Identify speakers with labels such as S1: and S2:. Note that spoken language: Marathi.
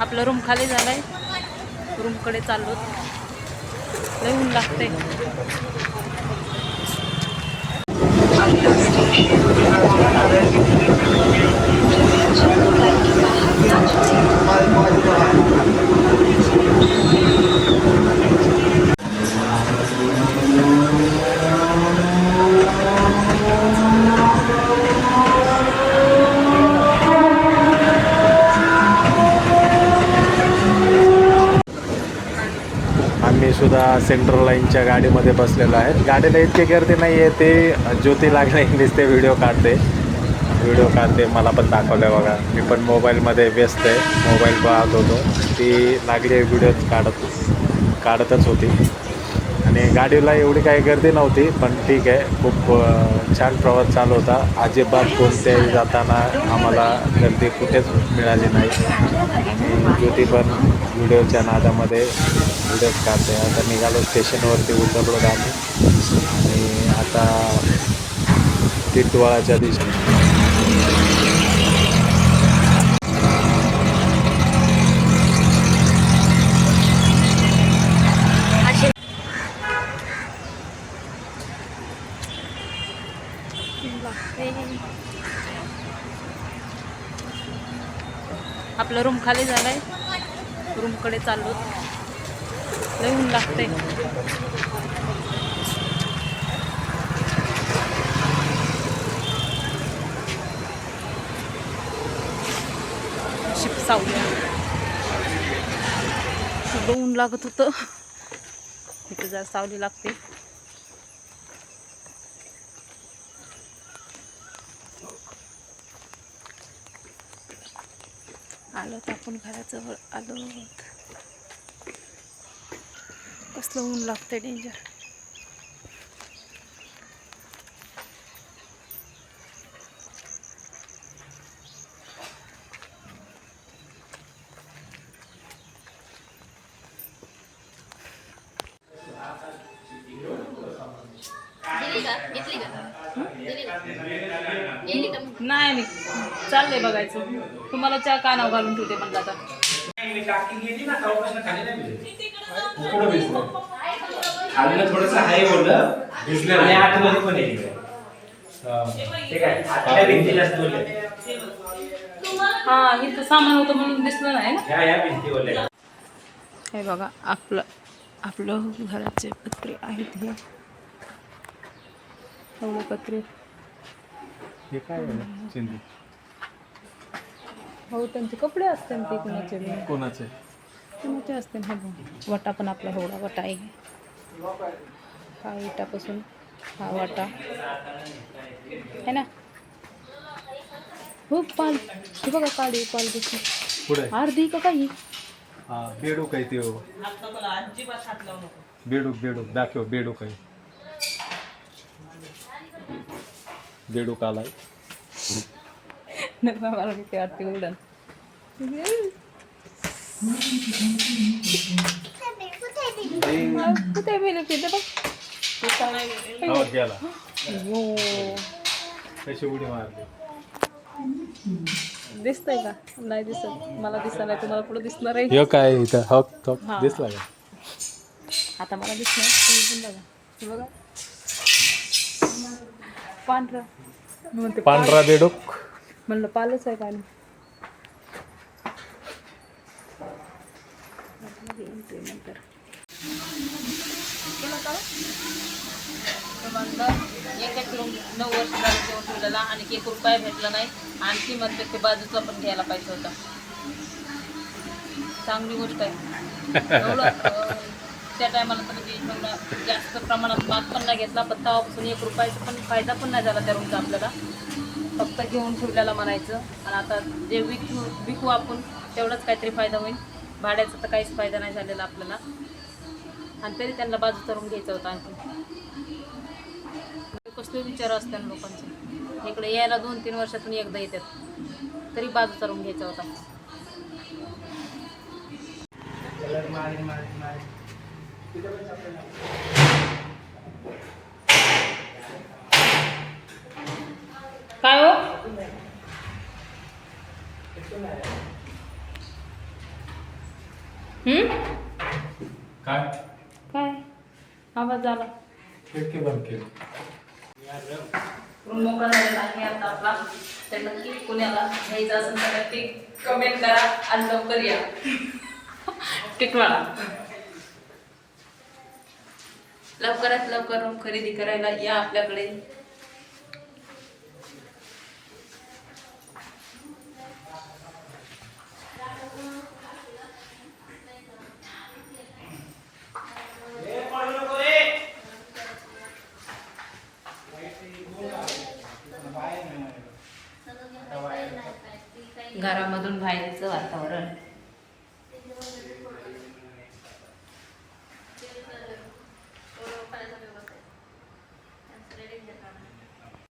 S1: आपलं रूम खाली झालाय. रूमकडे चाललो. लय ऊन लागते
S2: सुद्धा सेंट्रल लाईनच्या गाडीमध्ये बसलेलो आहे गाडीला इतकी गर्दी नाही आहे ते ज्योती लागणे दिसते व्हिडिओ काढते. व्हिडिओ काढते मला पण दाखवलं बघा. मी पण मोबाईलमध्ये व्यस्त आहे. मोबाईल पाहत होतो. ती लागली व्हिडिओ काढत काढतच होती. आणि गाडीला एवढी काही गर्दी नव्हती पण ठीक आहे. खूप छान प्रवास चालू होता. अजिबात कोणत्याही जाताना आम्हाला गर्दी कुठेच मिळाली नाही. ज्योती पण व्हिडिओच्या नादामध्ये व्हिडिओज काढते. आता निघालो स्टेशनवरती उतरलो आम्ही. आणि आता टिटवाळाच्या दिशेने.
S1: आपलं रूम खाली झालाय. रूमकडे चाललो. लई ऊन लागते शिप सावली ऊन लागत होतं. तिथं जरा सावली लागते. आलो तर आपण घराजवळ आलो कसलं ऊन लागतंय डेंजर नाही नाही. चाललंय बघायचं. तुम्हाला चहा कानाव घालून ठेवते म्हणलं आता?
S3: खाल्लं थोडस आहे बोललं. आणि आतमध्ये पण आहे. ते काय आतल्या भिंती जास्त बोलले.
S1: हा इथं सामान होतं म्हणून दिसलं नाही ना?
S3: ह्या या भिंती बोलले.
S1: हे बघा आपलं आपलं घराचे पत्रे आहेत हे. पत्रे.
S2: हे काय चिंती
S1: हो त्यांचे कपडे असतात ते कुणाचे बी.
S2: कोणाचे?
S1: कुणाचे असते हे बघ. वटा पण आपला एवढा वटा आहे हा इटापासून हा वाटा. है ना? हो पाल. हे बघा काळी पाल दिसली.
S2: पुढे.
S1: अर्धी का काही?
S2: हा बेडूक आहे ते हो. बेडूक बेडूक. दाखव बेडूक आहे. बेडूक आलाय.
S1: मला भीती वाटते उडण कुठे गेले तिथे बघ
S2: आवाज गेला
S1: यो
S2: कशी उडी मारली
S1: दिसतंय का नाही दिसत मला दिसत नाही तुम्हाला पुढे दिसणार आहे
S2: हे काय इथं हक हक. दिसला का
S1: आता मला दिसणार तुम्ही पण बघा हे बघा पांढरा
S2: पांढरा बेडूक.
S1: म्हणलं पालच आहे नंतर एक नऊ वर्ष जेवण ठेवलेला आणि एक रुपया भेटला नाही? आणखी म्हणते ते बाजूचा पण घ्यायला पाहिजे होता चांगली गोष्ट आहे. त्या टायमाला तर म्हणजे जास्त प्रमाणात माग पण नाही घेतला पण तेव्हापासून एक रुपयाचा पण फायदा पण नाही झाला त्या रूमचा आपल्याला. फक्त घेऊन ठेवल्याला म्हणायचं. आणि आता जे विकू विकू आपण तेवढाच काहीतरी फायदा होईल. भाड्याचा तर काहीच फायदा नाही झालेला आपल्याला. आणि तरी त्यांना बाजू करून घ्यायचा होता आणखी. कसले विचार असतात लोकांचे. इकडे यायला दोन तीन वर्षातून एकदा येतात. तरी बाजू करून घ्यायचा होता.
S3: कलर
S1: काय? काय? आवाज आला.
S2: खिडकी बंद केली
S1: मोकळा झालेला आहे आता आपला? तर नक्की कुणाला असेल तर नक्की कमेंट करा आणि लवकर या. टिकवाळा. लवकरात लवकर खरेदी करायला या आपल्याकडे. घरामधून बाहेरचं वातावरण.